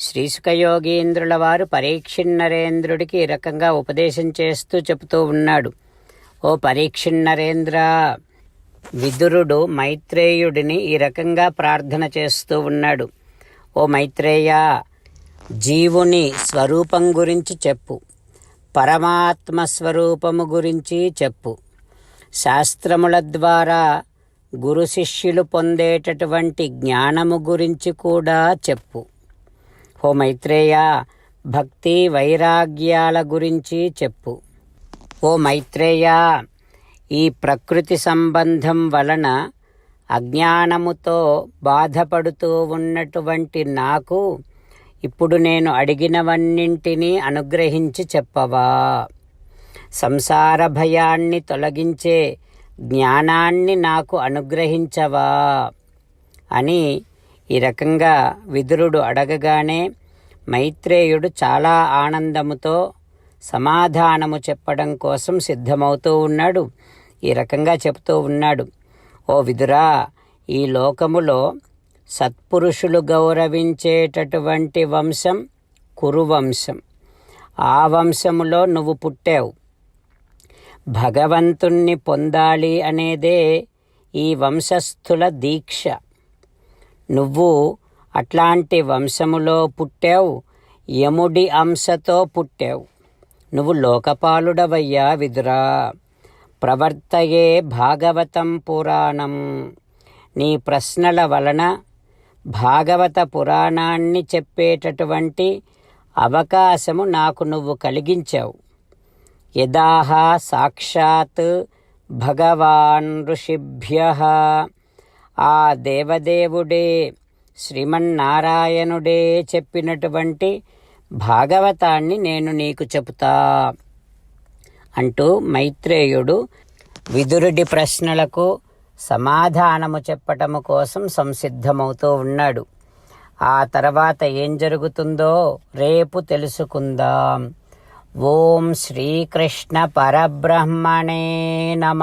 శ్రీసుఖయోగీంద్రుల వారు పరీక్షిన్నరేంద్రుడికి ఈ రకంగా ఉపదేశం చేస్తూ చెబుతూ ఉన్నాడు. ఓ పరీక్షిన్నరేంద్ర విదురుడు మైత్రేయుడిని ఈ రకంగా ప్రార్థన చేస్తూ ఉన్నాడు. ఓ మైత్రేయ జీవుని స్వరూపం గురించి చెప్పు. పరమాత్మ స్వరూపము గురించి చెప్పు. శాస్త్రముల ద్వారా గురు శిష్యులు పొందేటటువంటి జ్ఞానము గురించి కూడా చెప్పు. ఓ మైత్రేయ భక్తి వైరాగ్యాల గురించి చెప్పు. ఓ మైత్రేయ ఈ ప్రకృతి సంబంధం వలన అజ్ఞానముతో బాధపడుతూ ఉన్నటువంటి నాకు ఇప్పుడు నేను అడిగినవన్నింటినీ అనుగ్రహించి చెప్పవా. సంసార భయాన్ని తొలగించే జ్ఞానాన్ని నాకు అనుగ్రహించవా అని ఈ రకంగా విదురుడు అడగగానే మైత్రేయుడు చాలా ఆనందముతో సమాధానము చెప్పడం కోసం సిద్ధమవుతూ ఉన్నాడు. ఈ రకంగా చెప్తూ ఉన్నాడు. ఓ విదురా ఈ లోకములో సత్పురుషులు గౌరవించేటటువంటి వంశం కురువంశం. ఆ వంశములో నువ్వు పుట్టావు. భగవంతుణ్ణి పొందాలి అనేదే ఈ వంశస్థుల దీక్ష. నువ్వు అట్లాంటి వంశములో పుట్టావు యముడి అంశతో పుట్టావు. నువ్వు లోకపాలుడవయ్యా విదురా. ప్రవర్తయే భాగవతం పురాణం. నీ ప్రశ్నల వలన భాగవత పురాణాన్ని చెప్పేటటువంటి అవకాశము నాకు నువ్వు కలిగించావు. యదాహ సాక్షాత్ భగవాన్ ఋషిభ్య. ఆ దేవదేవుడే శ్రీమన్నారాయణుడే చెప్పినటువంటి భాగవతాన్ని నేను నీకు చెబుతా. అంటూ మైత్రేయుడు విదురుడి ప్రశ్నలకు సమాధానము చెప్పటము కోసం సంసిద్ధమవుతూ ఉన్నాడు. ఆ తర్వాత ఏం జరుగుతుందో రేపు తెలుసుకుందాం. ఓం శ్రీకృష్ణ పరబ్రహ్మణే నమ.